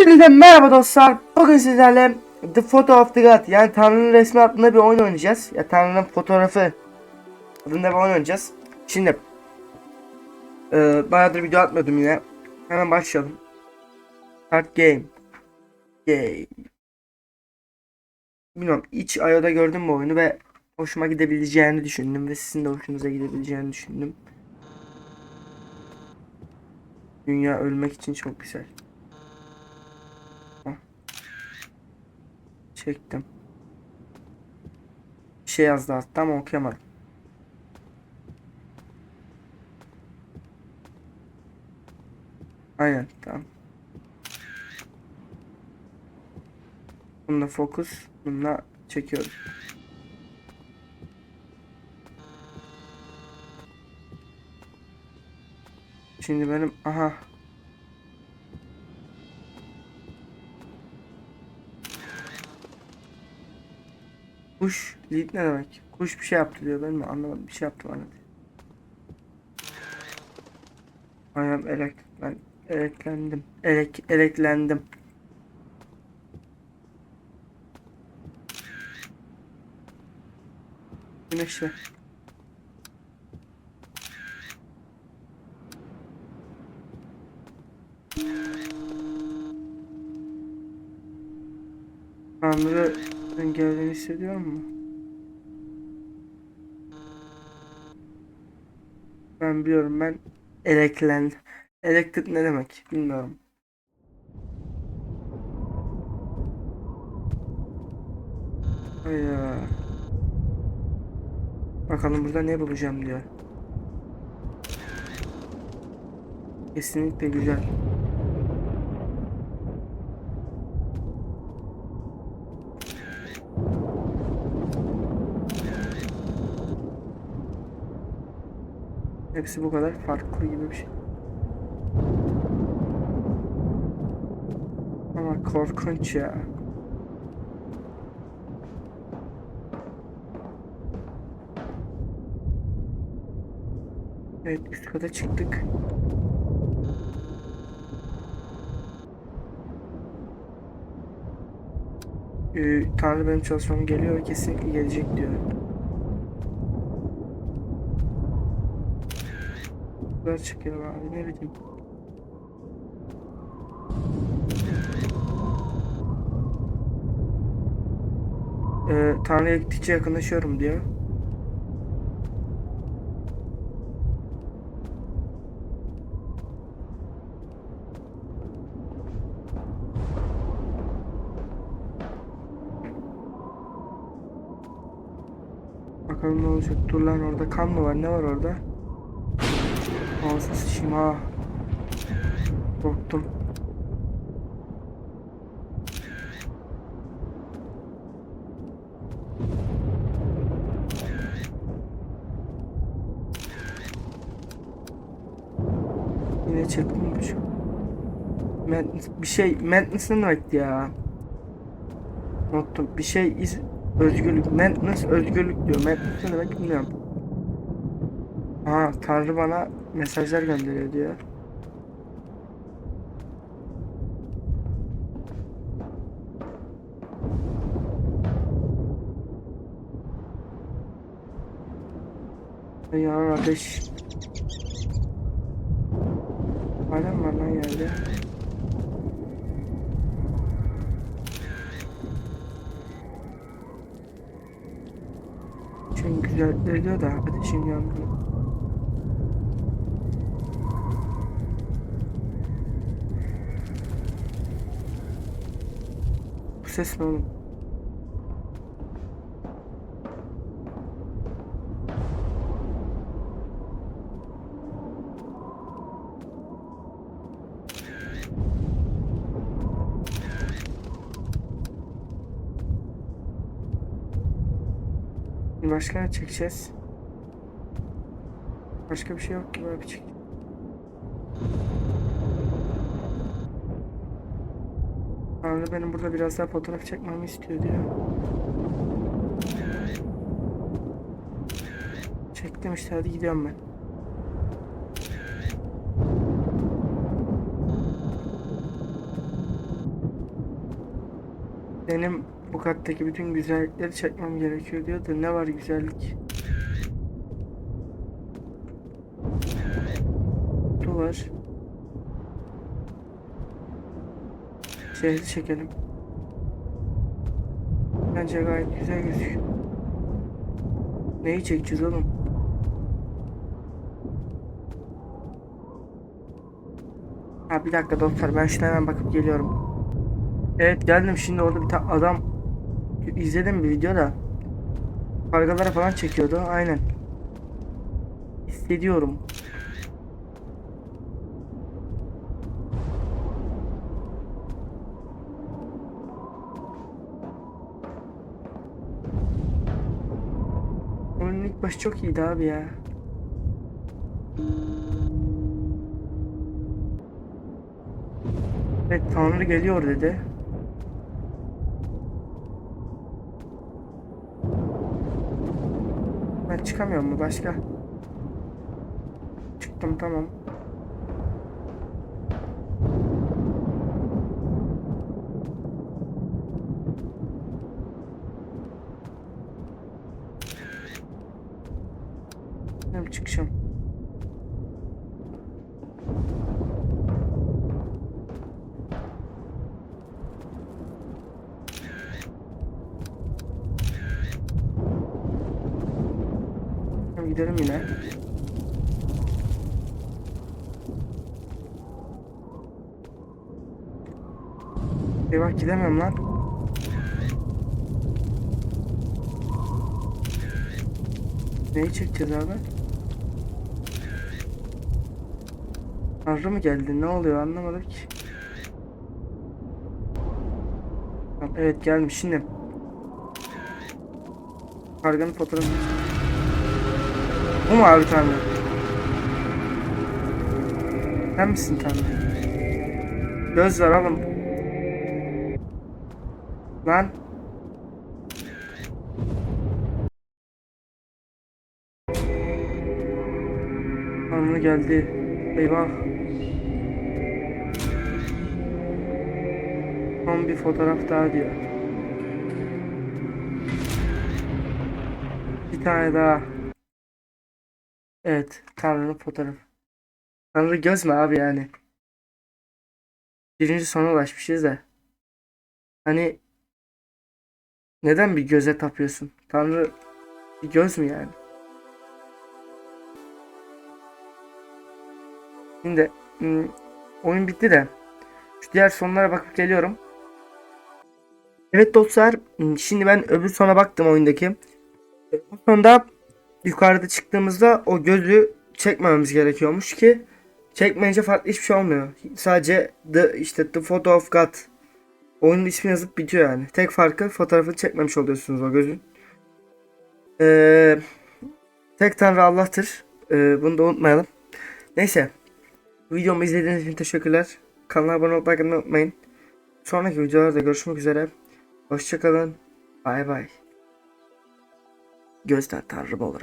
Hepinize merhaba dostlar. Bugün sizlerle The Photo of the God yani Tanrı'nın resmi adında bir oyun oynayacağız. Ya Tanrı'nın fotoğrafı adında bir oyun oynayacağız. Şimdi e, bayağıdır video atmıyordum yine. Hemen başlayalım. Start game. Game. Bilmiyorum iç IO'da gördüm bu oyunu ve hoşuma gidebileceğini düşündüm ve sizin de hoşunuza gidebileceğini düşündüm. Dünya ölmek için çok güzel. Çektim. Bir şey yazdı hatta ama okuyamadım. Aynen tamam. Bununla fokus. Bununla çekiyorum. Şimdi benim aha Kuş lead ne demek? Kuş bir şey yaptı diyor ben mi anlamadım bir şey yaptı bana diyor. I am elek ben eleklendim. Elek eleklendim. Güneşle. Tanrı geldiğini hissediyor mu? Ben biliyorum ben eleklen. Elektrik ne demek bilmiyorum. Ay ya. Bakalım burada ne bulacağım diyor. Kesinlikle güzel. Hepsi bu kadar farklı gibi bir şey. Ama korkunç ya. Evet üst kata çıktık. Ee, Tanrı benim çalışmam geliyor kesinlikle gelecek diyor. Güzel çıkıyor abi ne bileyim. Ee, Tanrı'ya gittikçe yakınlaşıyorum diyor. Bakalım ne olacak. Dur lan orada kan mı var? Ne var orada? Ağzına sıçayım ha. Korktum. Yine çırpınmış. Bir şey Madness ne demekti ya? Unuttum. Bir şey iz özgürlük. Madness özgürlük diyor. Madness ne demek bilmiyorum. Aa Tanrı bana mesajlar gönderiyor diyor. Ya. Hala mı var lan yerde? Çünkü güzel diyor da ateşin yandı. Ses ne oğlum? Başka ne çekeceğiz? Başka bir şey yok ki böyle bir Tanrı benim burada biraz daha fotoğraf çekmemi istiyor diyor. Çektim işte hadi gidiyorum ben. Benim bu kattaki bütün güzellikleri çekmem gerekiyor diyor da ne var güzellik? Bu Şehri çekelim. Bence gayet güzel gözüküyor. Neyi çekeceğiz oğlum? Ha bir dakika dostlar ben şuna hemen bakıp geliyorum. Evet geldim şimdi orada bir tane adam izledim bir video da kargalara falan çekiyordu aynen. Hissediyorum. Başı çok iyiydi abi ya. Evet Tanrı geliyor dedi. Ben çıkamıyorum mu başka? Çıktım tamam. Benim çıkışım. Tamam gidelim yine. Eyvah gidemiyorum lan. Neyi çekeceğiz abi? Tanrı mı geldi? Ne oluyor anlamadım ki. Evet gelmiş şimdi. Karganın fotoğrafı. Bu mu abi Tanrı? Sen misin Tanrı? Göz ver oğlum. Lan. Tanrı geldi. Eyvah. Son bir fotoğraf daha diyor. Bir tane daha. Evet. Tanrı'nın fotoğrafı. Tanrı göz mü abi yani? Birinci sona ulaşmışız da. Hani neden bir göze tapıyorsun? Tanrı bir göz mü yani? Şimdi oyun bitti de şu diğer sonlara bakıp geliyorum. Evet dostlar şimdi ben öbür sona baktım oyundaki. Bu sonda yukarıda çıktığımızda o gözü çekmememiz gerekiyormuş ki çekmeyince farklı hiçbir şey olmuyor. Sadece the, işte the photo of God oyunun ismi yazıp bitiyor yani. Tek farkı fotoğrafını çekmemiş oluyorsunuz o gözün. Ee, tek tanrı Allah'tır. Ee, bunu da unutmayalım. Neyse. Videomu izlediğiniz için teşekkürler. Kanala abone olmayı unutmayın. Sonraki videolarda görüşmek üzere. Hoşçakalın. Bay bay. Gözler tanrım olur.